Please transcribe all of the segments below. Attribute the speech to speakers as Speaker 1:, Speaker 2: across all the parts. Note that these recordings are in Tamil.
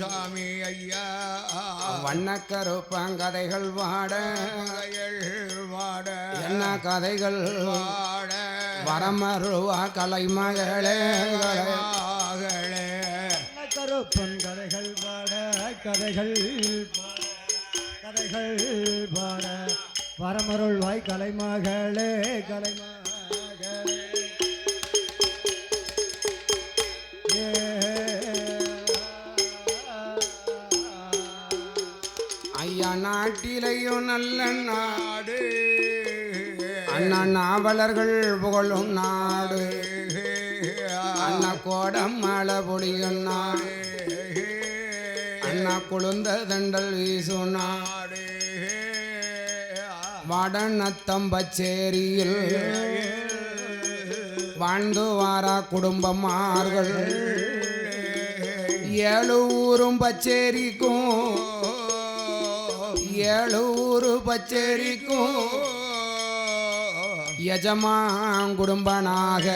Speaker 1: சாமி ஐயா.
Speaker 2: வண்ணக்கருப்பங்கதைகள் வாட.
Speaker 1: கதைகள் வாட.
Speaker 2: என்ன கதைகள்?
Speaker 1: வாட.
Speaker 2: வரமருவா கலைமகளே.
Speaker 1: மகளே
Speaker 3: கருப்பன் கதைகள் பாட கதைகள் பாட கதைகள் பாட வரமருள் வாய் கலைமகளே. கலைமகளே
Speaker 2: நாட்டிலையும் நல்ல நாடு. அண்ணா நாவலர்கள் புகழும் நாடு. அண்ணா கோடம் மழை பொழியும் நாடு. அண்ணா குளுந்த தண்டல் வீசும் நாடு. வடநத்தம்பச்சேரியில் வாழ்ந்து வாரா குடும்பமார்கள். ஏழு ஊரும் பச்சேரிக்கும் ஏழு ஊரு பச்சேரிக்கும். எஜமான் குடும்பனாக.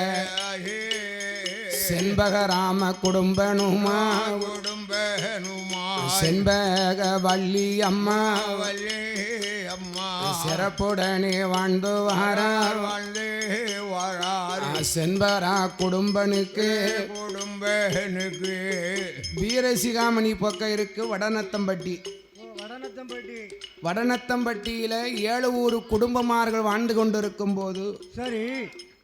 Speaker 2: செண்பகராம குடும்பனுமா.
Speaker 1: குடும்பனுமா
Speaker 2: செண்பக வள்ளி அம்மா
Speaker 1: வள்ளி அம்மா
Speaker 2: சிறப்புடனே வாழ்ந்து வாரார்
Speaker 1: வாழ்ந்து வாழார்
Speaker 2: செண்பரா குடும்பனுக்கு.
Speaker 1: குடும்பனுக்கு.
Speaker 2: வீரசிகாமணி பக்கம் இருக்கு வடநத்தம்பட்டி. வடநத்தம்பட்டியில ஏழு ஊர் குடும்பமார்கள் வாழ்ந்து கொண்டிருக்கும் போது
Speaker 3: சரி.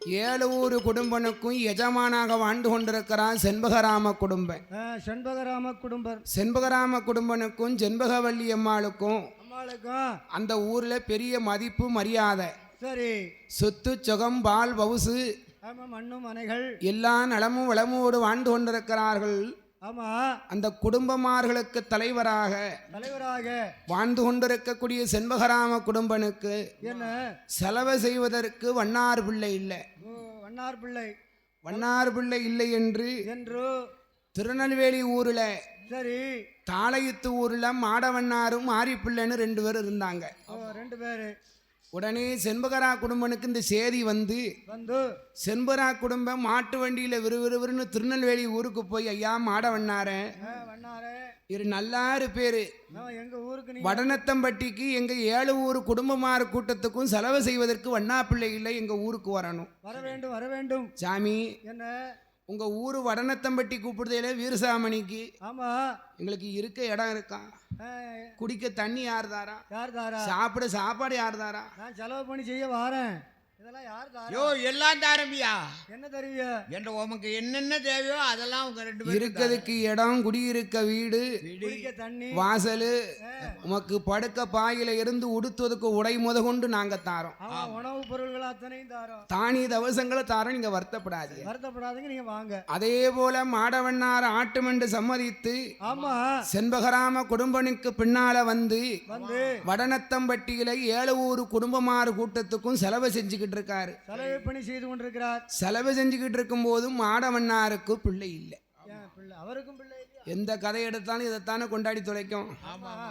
Speaker 2: ஏழு ஊர் குடும்பனுக்கும் எஜமானாக வாழ்ந்து கொண்டிருக்கிறான் செண்பகராம குடும்பம்
Speaker 3: செண்பகராம குடும்பர்.
Speaker 2: செண்பகராம குடும்பனுக்கும் செண்பகவல்லி அம்மாளுக்கும்
Speaker 3: அம்மாளுக்கும்.
Speaker 2: அந்த ஊர்ல பெரிய மதிப்பு மரியாதை.
Speaker 3: சரி.
Speaker 2: சொத்து சுகம் பால் பவுசு
Speaker 3: ஆமா மண்ணும் மனைகள்.
Speaker 2: எல்லா நலமும் வளமோடு வாழ்ந்து கொண்டிருக்கிறார்கள்.
Speaker 3: ஆமா.
Speaker 2: அந்த குடும்பமார்களுக்கு தலைவராக
Speaker 3: தலைவராக.
Speaker 2: வாழ்ந்து கொண்டிருக்கக்கூடிய செண்பகராம குடும்பனுக்கு
Speaker 3: என்ன?
Speaker 2: செலவு செய்வதற்கு வண்ணார் பிள்ளை இல்லை.
Speaker 3: ஓ, வண்ணார் பிள்ளை.
Speaker 2: வண்ணார் பிள்ளை இல்லை என்று
Speaker 3: என்று?
Speaker 2: திருநெல்வேலி ஊரில்
Speaker 3: சரி.
Speaker 2: தாளையத்து ஊரில் மாடவண்ணாரும் மாரிப்பிள்ளைன்னு ரெண்டு பேர் இருந்தாங்க.
Speaker 3: ஓ, ரெண்டு பேரு.
Speaker 2: உடனே செண்பகரா குடும்பனுக்கு இந்த செய்தி வந்து
Speaker 3: வந்து.
Speaker 2: செண்பகரா குடும்பம் மாட்டு வண்டியில் விறுவிறுவிறுன்னு திருநெல்வேலி ஊருக்கு போய் ஐயா
Speaker 3: ஆ, வண்ணாரே.
Speaker 2: இரு நல்லாறு பேர்.
Speaker 3: எங்க
Speaker 2: வடநத்தம்பட்டிக்கு எங்கள் ஏழு ஊர் குடும்பமார் கூட்டத்துக்கும் செலவு செய்வதற்கு வண்ணா பிள்ளை இல்லை எங்கள் ஊருக்கு வரணும்.
Speaker 3: வர வேண்டும் வர வேண்டும்.
Speaker 2: சாமி.
Speaker 3: என்ன?
Speaker 2: உங்கள் ஊர் வடநத்தம்பட்டி கூப்பிடுதையில வீரசாமணிக்கு.
Speaker 3: ஆமா.
Speaker 2: எங்களுக்கு இருக்க இடம் இருக்கா?
Speaker 3: ஆ,
Speaker 2: குடிக்க தண்ணி யார் தாரா?
Speaker 3: யார் தாரா?
Speaker 2: சாப்பிட சாப்பாடு யார் தாரா?
Speaker 3: நான் செலவு பண்ணி செய்ய வாரேன். இதெல்லாம் யார் தாரா?
Speaker 1: யோ எல்லாம் தாரம்பியா?
Speaker 3: என்ன தருவிய?
Speaker 1: என்ற உமக்கு என்னென்ன தேவையோ அதெல்லாம் உங்க ரெண்டு பேரும்
Speaker 2: இருக்கிறதுக்கு இடம் குடியிருக்க வீடு
Speaker 3: தண்ணி.
Speaker 2: வாசல் உமக்கு படுக்க பாயில இருந்து உடுத்துவதுக்கு உடை முத கொண்டு நாங்க தாரோம்.
Speaker 3: ஆமா உணவுப் பொருள்கள் அத்தனையும் தாரோம்.
Speaker 2: தானிய தவசங்களை தாரோம் நீங்க வருத்தப்படாதீங்க.
Speaker 3: வருத்தப்படாதீங்க நீங்க வாங்க.
Speaker 2: அதே போல மாடவண்ணார் ஆட்டுமென்று சம்மதித்து
Speaker 3: ஆமா.
Speaker 2: செண்பகராம குடும்பனுக்கு பின்னால வந்து
Speaker 3: வந்து
Speaker 2: வடநத்தம்பட்டியில ஏழு ஊர் குடும்பமாறு கூட்டத்துக்கும் செலவு செஞ்சுக்கிட்டு இருக்காரு
Speaker 3: செலவு பணி செய்து கொண்டிருக்கிறார்.
Speaker 2: செலவு செஞ்சுக்கிட்டு இருக்கும்போது மாடவண்ணாருக்கு பிள்ளை இல்லை.
Speaker 3: அவருக்கும் பிள்ளை
Speaker 2: எந்த கதை எடுத்தாலும் இதைத்தானே கொண்டாடி தொலைக்கும்.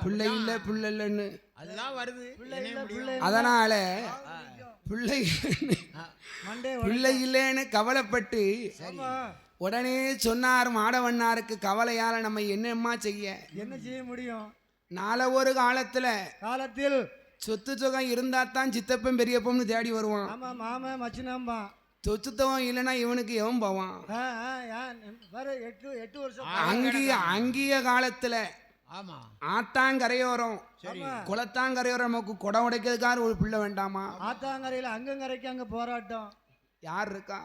Speaker 2: பிள்ளை இல்லை பிள்ளை இல்லைன்னு.
Speaker 1: அதெல்லாம் வருது.
Speaker 3: பிள்ளை இல்ல பிள்ளை
Speaker 2: அதனால பிள்ளை
Speaker 3: மண்டே
Speaker 2: பிள்ளை இல்லைன்னு கவலைப்பட்டு
Speaker 3: ஆமா.
Speaker 2: உடனே சொன்னார் மாடவண்ணாருக்கு கவலையால நம்ம என்னம்மா செய்ய?
Speaker 3: என்ன செய்ய முடியும்?
Speaker 2: நாளை ஒரு காலத்துல
Speaker 3: காலத்தில்
Speaker 2: சொத்து சுகம் இருந்தா தான் சித்தப்பன் பெரியப்பம்னு தேடி வருவான்.
Speaker 3: ஆமா மாம மச்சினாம்பா
Speaker 2: சொத்து சுகம் இல்லைன்னா இவனுக்கு எவன் போவான்?
Speaker 3: எட்டு எட்டு வருஷம்
Speaker 2: அங்கிய அங்கிய காலத்துல
Speaker 1: ஆமா.
Speaker 2: ஆத்தாங்கரையோரம். குளத்தாங்கரையோரம் நமக்கு குடம் உடைக்கிறதுக்காக ஒரு பிள்ளை வேண்டாமா?
Speaker 3: ஆத்தாங்கரையில அங்கங்கரைக்கு அங்க போராட்டம்.
Speaker 2: யார் இருக்கா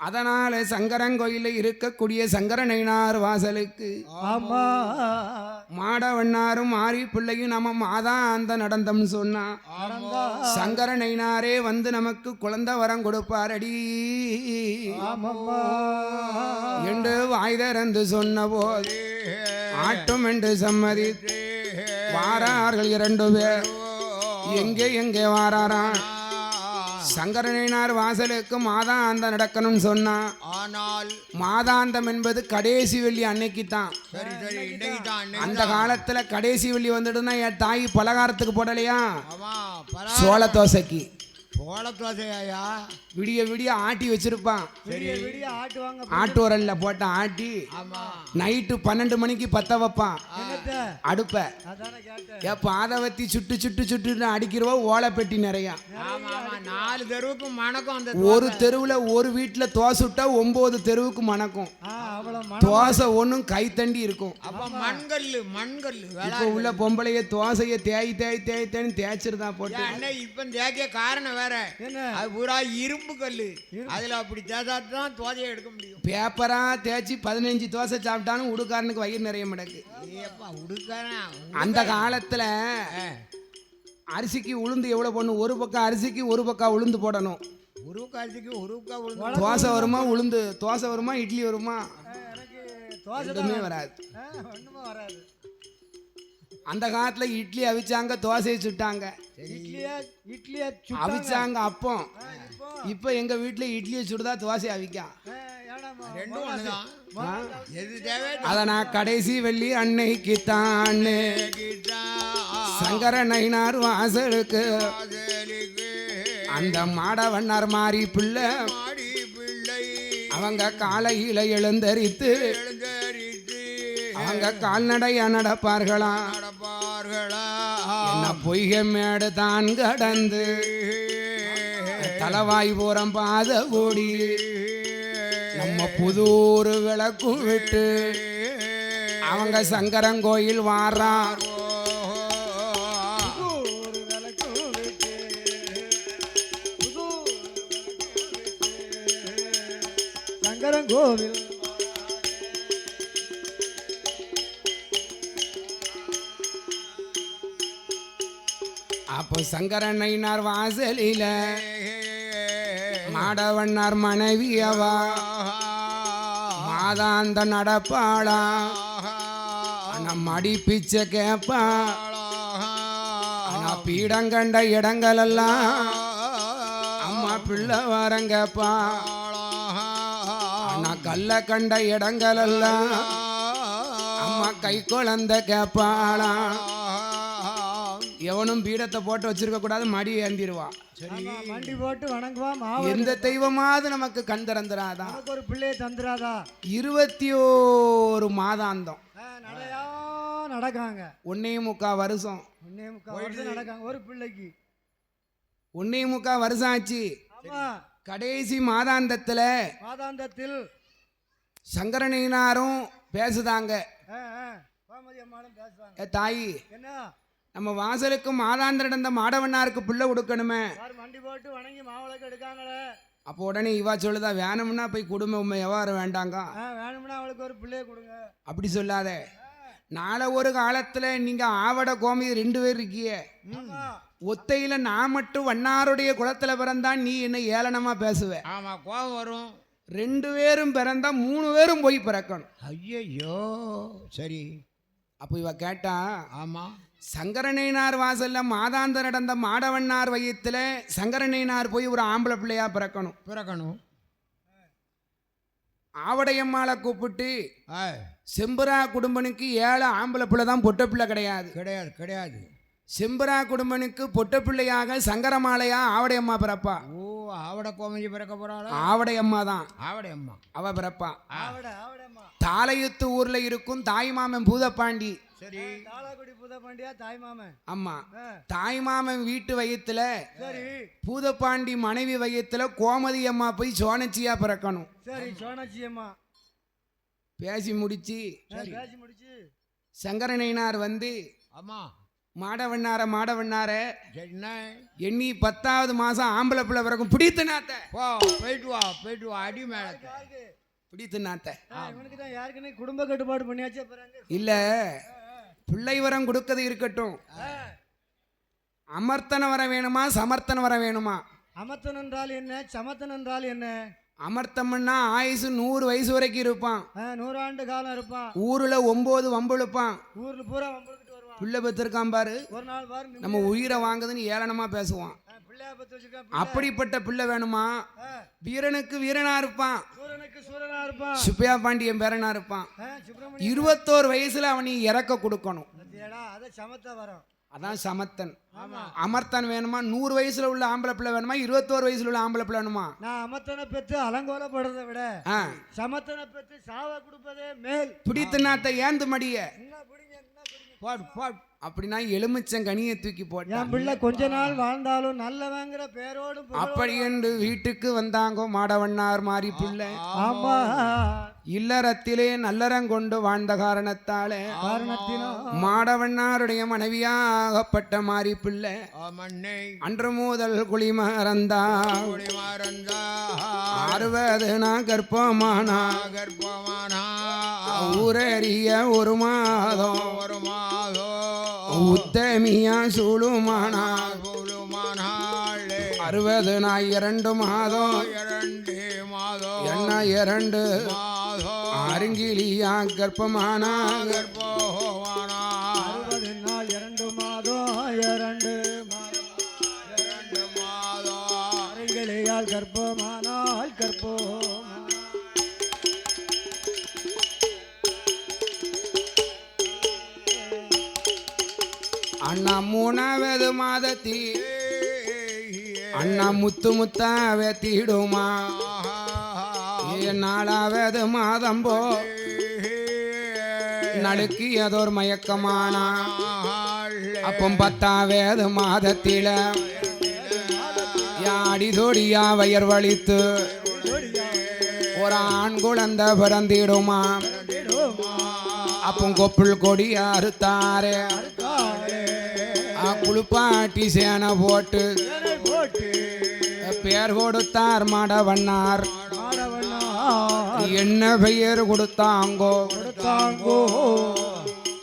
Speaker 2: அதனால சங்கரங்கோயிலில் இருக்கக்கூடிய சங்கரனைனார் வாசலுக்கு
Speaker 3: ஆமா.
Speaker 2: மாடவண்ணாரும் மாறி பிள்ளையும் நம்ம மாதா அந்த நடந்தம்னு சொன்னா சங்கரனைனாரே வந்து நமக்கு குழந்தை வரம் கொடுப்பாரடி.
Speaker 3: ஆமாம்மா.
Speaker 2: என்று வாய் திறந்து சொன்ன போது ஆட்டும் என்று சம்மதித்து வாரார்கள் இரண்டு பேர். எங்கே எங்கே வாராராம் சங்கரனைனார் வாசலுக்கு மாதாந்த நடக்கணும்னு சொன்னா
Speaker 1: ஆனால்
Speaker 2: மாதாந்தம் என்பது கடைசி வெள்ளி அன்னைக்கு தான் அந்த காலத்துல கடைசி வெள்ளி வந்துட்டுனா என் தாய் பலகாரத்துக்கு போடலையா? சோள தோசைக்கு.
Speaker 1: போல
Speaker 2: விடிய விடிய ஆட்டி வச்சிருப்பான்.
Speaker 3: விடிய விடிய ஆட்டுவாங்க
Speaker 2: ஆட்டு உரல்ல போட்டு ஆட்டி
Speaker 1: ஆமா.
Speaker 2: நைட்டு பன்னெண்டு மணிக்கு பத்த வைப்பான். அடுப்ப.
Speaker 3: அதானே கேட்டேன்.
Speaker 2: ஏ பாதவத்தி சுட்டு சுட்டு சுட்டுன்னு அடிக்கிறவோ ஓலை பெட்டி நிறையா.
Speaker 1: ஆமா ஆமா. நாலு தெருவுக்கு மணக்கம் அந்த
Speaker 2: ஒரு தெருவில் ஒரு வீட்டில் தோசை விட்டா ஒம்பது தெருவுக்கு மணக்கும். தோசை ஒன்றும் கைத்தண்டி இருக்கும்.
Speaker 1: அப்ப மண்கல்லு மண்கல்லு வேலை
Speaker 2: இப்போ உள்ள பொம்பளைய தோசையை தேய் தேய் தேய் தேய்ன்னு தேய்ச்சிருந்தா போட்டு.
Speaker 1: இப்ப தேக்கிய காரணம் வேற அது பூரா இரும்பு கல்லு. அதுல அப்படி தான் தோசையை எடுக்க முடியும்.
Speaker 2: பேப்பரா தேய்ச்சி பதினஞ்சு தோசை சாப்பிட்டாலும் உடுக்காரனுக்கு வயிறு நிறைய மடக்கு.
Speaker 1: ஏப்பா உடுக்காரன்?
Speaker 2: அந்த காலத்துல அரிசிக்கு உளுந்து எவ்வளோ போடணும்? ஒரு பக்கம் அரிசிக்கு ஒரு பக்கம் உளுந்து போடணும்.
Speaker 1: ஒரு காலத்துக்கு ஒரு உளுந்து
Speaker 2: தோசை வருமா உளுந்து? தோசை வருமா இட்லி வருமா?
Speaker 3: தோசை
Speaker 2: வராது.
Speaker 3: வராது.
Speaker 2: அந்த காலத்துல இட்லி அவிச்சாங்க தோசையை சுட்டாங்க.
Speaker 3: இட்லியா இட்லியா சுட்டாங்க.
Speaker 2: அவிச்சாங்க அப்பம்.
Speaker 3: ஆ, இப்போ?
Speaker 2: இப்போ எங்க வீட்டுல இட்லியை சுடுதா தோசை
Speaker 1: தேவை?
Speaker 2: அதை நான் கடைசி வெள்ளி அன்னைக்கு தானே சங்கர நயினார் வாசலுக்கு. அந்த மாடவண்ணார் மாறி பிள்ளை.
Speaker 1: மாடி பிள்ளை.
Speaker 2: அவங்க காலையில எழுந்தரித்து
Speaker 1: எழுந்தரித்து
Speaker 2: அவங்க கால்நடையா நடப்பார்களாம்
Speaker 1: நடப்பார்களா
Speaker 2: என்ன பொய்கை மேடு தான் கடந்து தலவாய் போறம் பாத கூடி நம்ம புதூர் விளக்கும் விட்டு அவங்க சங்கரங்கோயில் வாரான்
Speaker 3: சங்கரங்கோவில்
Speaker 2: அப்போ சங்கரண்ணைனார் வாசலில மாடவண்ணார் மனைவி அவா. மாதாந்த நடப்பாளா. நம்ம அடி பிச்சை கேப்பா ஆனா பீடங்கண்ட இடங்களெல்லாம் அம்மா பிள்ளை வரங்கப்பா. ஆனா கல்ல கண்ட இடங்களெல்லாம் அம்மா கை குழந்தை கேப்பாளா. எவனும் பீடத்தை போட்டு வச்சிருக்க கூடாது மடி
Speaker 3: மண்டி போட்டு வணங்குவா மாவு
Speaker 2: எந்த தெய்வமாவது நமக்கு கண் திறந்துராதான்
Speaker 3: நமக்கு ஒரு பிள்ளையை தந்துராதா?
Speaker 2: இருபத்தி ஓரு மாதாந்தம்
Speaker 3: நடக்காங்க.
Speaker 2: ஒன்னே முக்கா வருஷம்.
Speaker 3: ஒன்னே முக்கால் வருஷம் நடக்காங்க ஒரு பிள்ளைக்கு.
Speaker 2: ஒன்னே முக்கா வருஷம் ஆச்சு.
Speaker 3: ஆமா.
Speaker 2: கடைசி மாதாந்தத்துல
Speaker 3: மாதாந்தத்தில்.
Speaker 2: சங்கரனினாரும் பேசுதாங்க. தாயி.
Speaker 3: என்ன?
Speaker 2: நம்ம வாசலுக்கு மாதாந்திர நடந்த மாடவண்ணாருக்கு புள்ள கொடுக்கணுமே.
Speaker 3: மண்டி போட்டு வணங்கி மாவிளக்கு எடுக்காங்களே.
Speaker 2: அப்போ உடனே இவா சொல்லுதா வேணும்னா போய் குடும்ப உண்மை எவ்வாறு வேண்டாங்க.
Speaker 3: வேணும்னா அவளுக்கு ஒரு பிள்ளையை கொடுங்க.
Speaker 2: அப்படி சொல்லாத. நாளை ஒரு காலத்துல நீங்க ஆவட கோமதி ரெண்டு பேர் இருக்கியே ஒத்தையில நான் மட்டும் வண்ணாருடைய குலத்துல பிறந்தா நீ என்ன ஏளனமா பேசுவ?
Speaker 1: ஆமா கோபம் வரும்.
Speaker 2: ரெண்டு பேரும் பிறந்தா மூணு பேரும் போய் பிறக்கணும்.
Speaker 1: ஐயையோ. சரி.
Speaker 2: அப்போ இவ கேட்டா
Speaker 1: ஆமா.
Speaker 2: சங்கரனைனார் வாசல்ல மாதாந்த நடந்த மாடவண்ணார் வயத்துல சங்கரனைனார் போய் ஒரு ஆம்பளை பிள்ளையா பிறக்கணும்.
Speaker 1: பிறக்கணும்.
Speaker 2: ஆவடையம்மாளை கூப்பிட்டு செம்பரா குடும்பனுக்கு ஏழு ஆம்பளை பிள்ளை தான் பொட்ட பிள்ளை கிடையாது.
Speaker 1: கிடையாது கிடையாது.
Speaker 2: செம்பரா குடும்பனுக்கு பொட்ட பிள்ளையாக சங்கரமாலையா ஆவடையம்மா பிறப்பா?
Speaker 1: ஓ. ஆவட கோமதி பிறக்க போறாளா?
Speaker 2: ஆவடையம்மா தான்.
Speaker 1: ஆவடை அம்மா.
Speaker 2: அவ பிறப்பா.
Speaker 3: ஆவட ஆவடம்மா
Speaker 2: தாளையுத்து ஊர்ல இருக்கும் தாய் மாமன் பூதப்பாண்டி.
Speaker 1: சரி.
Speaker 3: தாளாக்குடி புத பாண்டியா தாய் மாமன்?
Speaker 2: ஆமா
Speaker 3: ஆ,
Speaker 2: தாய் மாமன் வீட்டு வயத்துல
Speaker 3: சரி.
Speaker 2: பூதப்பாண்டி மனைவி வயத்துல கோமதி அம்மா போய் சோனச்சியா பிறக்கணும்.
Speaker 3: சரி சோனாட்சி அம்மா.
Speaker 2: பேசி முடிச்சு.
Speaker 3: பேசி முடிச்சு.
Speaker 2: சங்கரனைனார் வந்து
Speaker 1: ஆமா
Speaker 2: மாடவண்ணார மாடவண்ணார.
Speaker 1: என்ன?
Speaker 2: எண்ணி பத்தாவது மாசம் ஆம்பளை பிள்ளை பிறக்கும். பிடித்து நாத்த.
Speaker 1: போ போயிட்டு வா போயிட்டு வா அடி
Speaker 3: யாருக்கு?
Speaker 2: பிடித்து நாத்த.
Speaker 3: இவனுக்கு தான் யாருக்குன்னு குடும்ப கட்டுப்பாடு பண்ணியாச்சே
Speaker 2: இல்ல பிள்ளை வரம் கொடுக்கறது இருக்கட்டும். அமர்த்தன வர வேணுமா சமர்த்தன வர வேணுமா?
Speaker 3: அமர்த்தன் என்றால் என்ன? சமத்தன் என்றால் என்ன?
Speaker 2: அமர்த்தம்னா ஆயுசு நூறு வயசு வரைக்கும் இருப்பான்.
Speaker 3: நூறாண்டு காலம் இருப்பான்.
Speaker 2: ஊர்ல ஒன்பது வம்புழுப்பான்
Speaker 3: ஊர்ல பூரா வருவான்
Speaker 2: பிள்ளை பெற்றிருக்கான் பாரு. நம்ம உயிரை வாங்குதுன்னு ஏளனமா பேசுவான். அப்படிப்பட்ட பிள்ளை வேணுமா? வீரனுக்கு வீரனா இருப்பான். சுப்பையா பாண்டியன் பேரனா இருப்பான். இருபத்தோரு வயசுல அவனை இறக்க கொடுக்கணும். அதான் சமத்தன். அமர்த்தன் வேணுமா? நூறு வயசுல உள்ள ஆம்பளை பிள்ளை வேணுமா? இருபத்தோரு வயசுல உள்ள ஆம்பளை பிள்ளை வேணுமா?
Speaker 3: நான் அமத்தனை பெற்று அலங்கோலப்படுறதை விட சமத்தனை பெற்று சாவ கொடுப்பதே மேல்.
Speaker 2: பிடித்தனாத்த ஏந்து மடிய.
Speaker 1: போடு போடு.
Speaker 2: அப்படின்னா எலுமிச்சம் கனியை தூக்கி போட்டான்.
Speaker 3: என் பிள்ளை கொஞ்ச நாள் வாழ்ந்தாலும் நல்லவங்கிற புகழோடும்
Speaker 2: அப்படி என்று வீட்டுக்கு வந்தாங்கோ மாடவண்ணார் மாறி பிள்ளை.
Speaker 3: ஆமா.
Speaker 2: இல்லறத்திலே நல்லறங்கொண்டு வாழ்ந்த காரணத்தாலே மாடவண்ணாருடைய மனைவியாகப்பட்ட மாறி பிள்ளை. அன்று முதல் குளிமறந்தா அறுபது நான் கர்ப்பமானா.
Speaker 1: கர்ப்பமானா.
Speaker 2: ஊரறிய ஒரு மாதம்
Speaker 1: ஒரு மாதோ.
Speaker 2: உத்தமியா சூழுமானா. அறுபது நாய் இரண்டு மாதம்
Speaker 1: இரண்டு மாதோ.
Speaker 2: என்ன இரண்டு. அருங்கிலியா கர்ப்பமானா
Speaker 1: கர்ப்பமானா
Speaker 3: அறுபது நாள் இரண்டு மாதம் இரண்டு மாதம்
Speaker 1: இரண்டு மாதோ
Speaker 3: அருங்கலையால் கர்ப்பமானால் கர்ப்பமானால்
Speaker 2: அண்ணா மூணாவது மாதத்தி அண்ணா முத்து முத்தாவே தீடுமா. ஏ நாலாவது மாதம் போ. நடுக்கியதோர் மயக்கமானா. அப்போ பத்தாவது மாதத்தில யாடி தோடியா வயர் வலித்து ஒரு ஆண் குழந்தை பிறந்திடுமா. அப்போ கொப்புள் கொடியா அறுத்தாரே. குளிப்பாட்டி சேனை போட்டு பேர் கொடுத்தார் மாடவண்ணார்.
Speaker 3: ஆடவண்ணா
Speaker 2: என்ன பெயர் கொடுத்தாங்கோ?
Speaker 3: தாங்கோ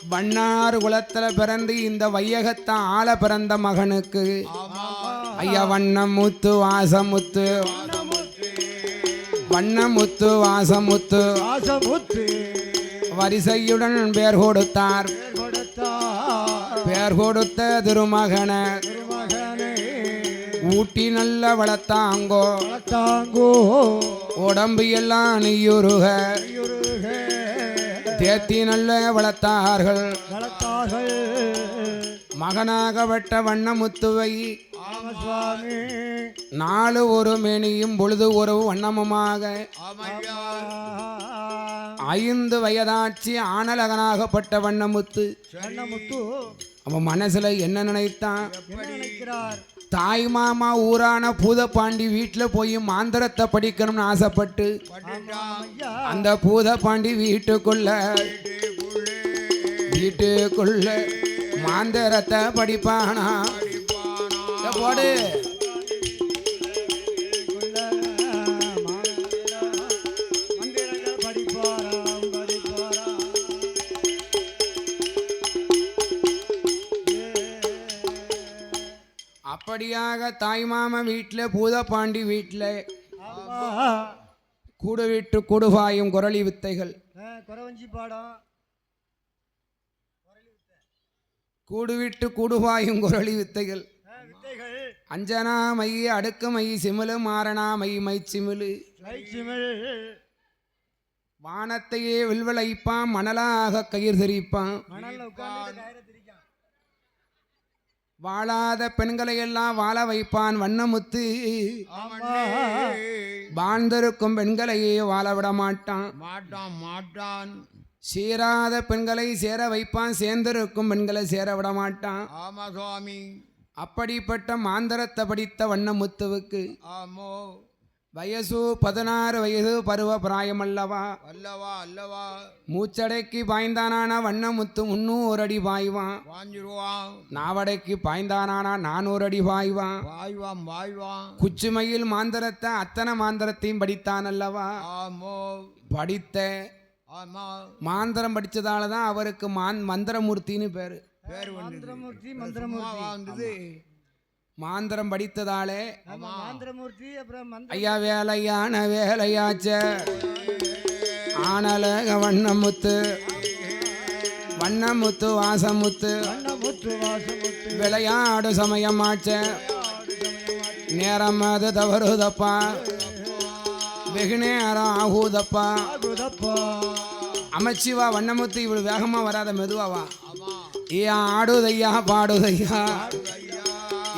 Speaker 2: வண்ணார் குலத்துல பிறந்து இந்த வையகத்தான் ஆள பிறந்த மகனுக்கு. ஐயா வண்ணமுத்து வாசமுத்து. வண்ணமுத்து வாசமுத்து. வரிசையுடன் பேர் கொடுத்தார்.
Speaker 3: கொடுத்தா
Speaker 2: பேர் கொடுத்த திருமகனே. ஊட்டி நல்ல வளர்த்தாங்கோ
Speaker 3: தாங்கோ
Speaker 2: உடம்பு எல்லாம் நெய்யுருக
Speaker 3: யுருகே
Speaker 2: தேத்தி நல்ல வளர்த்தார்கள்
Speaker 3: வளர்த்தார்கள்
Speaker 2: மகனாகப்பட்ட வண்ணமுத்துவை.
Speaker 3: ராமசுவாமி
Speaker 2: நாலு ஒரு மேனியும் பொழுது ஒரு வண்ணமுமாக. ஐந்து வயதாட்சி ஆனலகனாகப்பட்ட வண்ணமுத்து. அவன் மனசுல என்ன நினைத்தான்?
Speaker 3: நினைக்கிறார்?
Speaker 2: தாய் மாமா ஊரான பூதப்பாண்டி வீட்டில் போய் மாந்திரத்தை படிக்கணும்னு ஆசைப்பட்டு அந்த பூதப்பாண்டி வீட்டுக்குள்ள வீட்டுக்குள்ள மாந்திரத்தை படிப்பானா? போடு. அப்படியாக தாய் மாமா வீட்டில் பூதப்பாண்டி வீட்டில். கூடு விட்டு குடுவாயும் குரளி வித்தைகள்.
Speaker 3: குறவஞ்சி பாடம்.
Speaker 2: கூடு விட்டு குடுவாயும் குரளி வித்தைகள். அஞ்சனா மை அடுக்கு மை சிமிழு மாரணா மை மை சிமிழு. வானத்தையே வில்வளைப்பான் மணலாக கயிர் தெரிப்பான். வாழாத பெண்களை எல்லாம் வாழ வைப்பான் வண்ணமுத்து. வாழ்ந்திருக்கும் பெண்களையே வாழ விட மாட்டான்.
Speaker 1: மாட்டான் மாட்டான்.
Speaker 2: சேராத பெண்களை சேர வைப்பான் சேர்ந்திருக்கும் பெண்களை சேர விட மாட்டான்.
Speaker 1: ஆமா சுவாமி.
Speaker 2: அப்படிப்பட்ட மாந்தரத்தை படித்த வண்ணமுத்துவுக்கு
Speaker 1: ஆமோ.
Speaker 2: வயசு பதினாறு வயது பருவ பிராயம் அல்லவா
Speaker 1: அல்லவா? அல்லவா
Speaker 2: மூச்சடைக்கு பாய்ந்தானான வண்ணமுத்து முன்னூறு அடி பாய்வான்
Speaker 1: வாஞ்சிருவான்
Speaker 2: நாவடைக்கு பாய்ந்தானானா நானூறு அடி பாய்வான்
Speaker 1: வாய்வான் வாய்வான்
Speaker 2: குச்சுமையில் மாந்தரத்தை அத்தனை மாந்தரத்தையும் படித்தான் அல்லவா
Speaker 1: ஆமோ.
Speaker 2: படித்த
Speaker 1: ஆமா.
Speaker 2: மாந்திரம் படித்ததால தான் அவருக்கு மான் மந்திரமூர்த்தின்னு பேர்.
Speaker 1: பேர்
Speaker 3: மந்திரமூர்த்தி மந்திரமூர்த்தி.
Speaker 1: வந்தது?
Speaker 2: மாந்திரம் படித்ததாலே.
Speaker 3: மந்திரமூர்த்தி அப்புறம்
Speaker 2: ஐயா வேலையான வேலையாச்ச. ஆனலக வண்ணமுத்து. வண்ணமுத்து வாசமுத்து. விளையாடு சமயமாச்ச. நேரம் அது தவறுதப்பா. வெகு நேரம் ஆகுதப்பா. அமைச்சிவா வண்ணமுத்து இவ்வளவு வேகமா வராத மெதுவாவா ஏ ஆடுதையா பாடுதையா.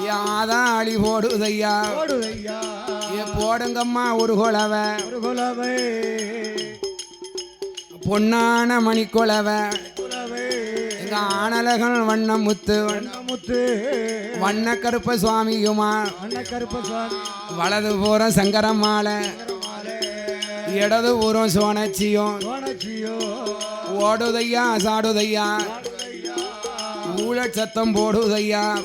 Speaker 2: ஆதான் அழி போடுதையா? ஏ போடுங்கம்மா ஒரு குலவை.
Speaker 3: ஒரு குலவை.
Speaker 2: பொன்னான மணிக்குலவை.
Speaker 3: குலவை
Speaker 2: எங்க ஆனலகன் வண்ணமுத்து.
Speaker 3: முத்து
Speaker 2: வண்ண கருப்ப சுவாமியுமா
Speaker 3: அண்ண கருப்பசாமி
Speaker 2: வலது பூரம் சங்கரமாலை இடது பூரம் சோனச்சியும்
Speaker 3: சோனச்சியோ.
Speaker 2: ஓடுதையா சாடுதையா. ஊழல் சத்தம் போடுதையா.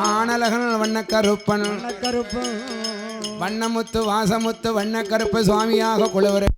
Speaker 2: வானலகன் வண்ண கருப்பன் வண்ணமுத்து வாசமுத்து வண்ணக்கருப்பு சுவாமியாக குழுவர்